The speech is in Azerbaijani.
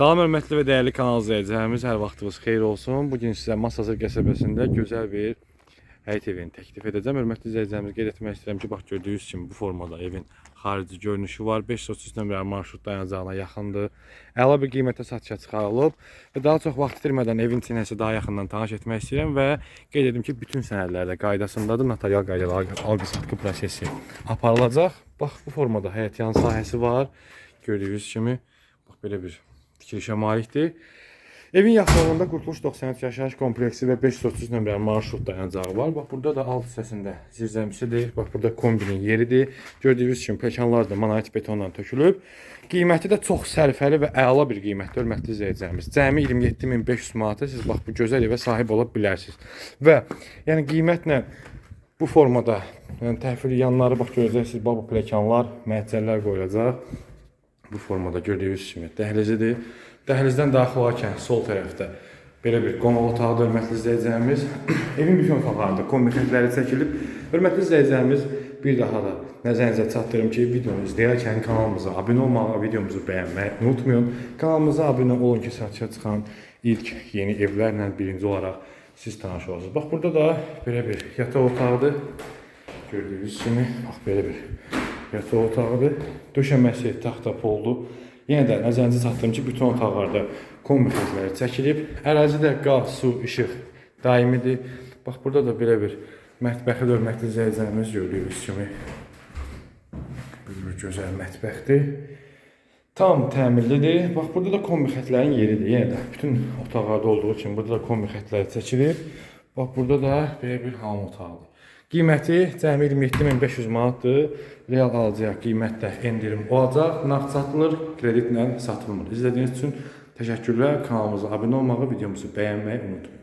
Salam hörmətli və dəyərli kanal izləyicilərimiz, hər vaxtınız xeyir olsun. Bu gün sizə Masazır qəsəbəsində gözəl bir həyət evini təklif edəcəm. Hörmətli izləyicilərimiz, qeyd etmək istəyirəm ki, bax gördüyünüz kimi bu formada evin xarici görünüşü var. 533 nömrəli marşrut dayanacağına yaxındır. Əla bir qiymətə satışa çıxarılıb və daha çox vaxt itirmədən evin içinəsə daha yaxından tanış etmək istəyirəm və qeyd edim ki, bütün sənədlər də qaydasındadır. Notarial qaydalar, alqı-satqı prosesi aparılacaq. Bax bu formada həyət yan sahəsi var. Gördüyünüz kimi bax belə bir tikilişə malikdir. Evin yaxınlığında Qurtuluş 93 yaşayış kompleksi və 530 nömrəli marşrut dayanacağı var. Bax burada da alt hissəsində zirzəmisidir. Bax burada kombinin yeridir. Gördüyünüz kimi pləkanlar da monolit betondan tökülüb. Qiyməti də çox sərfəli və əla bir qiymətdir, hörmətli izləyicilərimiz. Cəmi 27500 manata siz bax bu gözəl evə sahib ola bilərsiniz. Və yəni qiymətlə bu formada, yəni təhvil yanları bax görəcəksiniz, bax bu pləkanlar, məhəccərlər qoyulacaq. Bu formada gördüyünüz kimi dəhlizidir. Dəhlizdən daxil olarkən sol tərəfdə belə bir qonaq otağı hörmətli izləyicilərimiz. Evin bütün otaqlarında kommentləri çəkilib. Hörmətli izləyicilərimiz bir daha da nəzərinizə çatdırım ki, videonu izləyərkən kanalımıza abunə olmağı, videomuzu bəyənməyi unutmayın. Kanalımıza abunə olun ki, satışa çıxan ilk yeni evlərlə birinci olaraq siz tanış olasınız. Bax burada da belə bir yataq otağıdır. Gördüyünüz kimi bax belə bir yataq otağıdır. Döşəməsi taxta poldur. Yenə də nəzərinizə çatdırım ki, bütün otaqlarda kombi xəzləri çəkilib. Ərazidə qaz, su, işıq daimidir. Bax burada da belə bir mətbəxi hörmətli izləyicilərimiz gördüyünüz kimi bir, gözəl mətbəxdir. Tam təmirlidir. Bax burada da kombi xətlərin yeridir. Yenə də bütün otaqlarda olduğu kimi burada da kombi xətləri çəkilir. Bax burada da belə bir hamam otağıdır. Qiyməti cəmi 27500 manatdır. Real alıcıya qiymətdə endirim olacaq. Nağd satılır, kreditlə satılmır. İzlədiyiniz üçün təşəkkürlər. Kanalımıza abunə olmağı, videomuzu bəyənməyi unutmayın.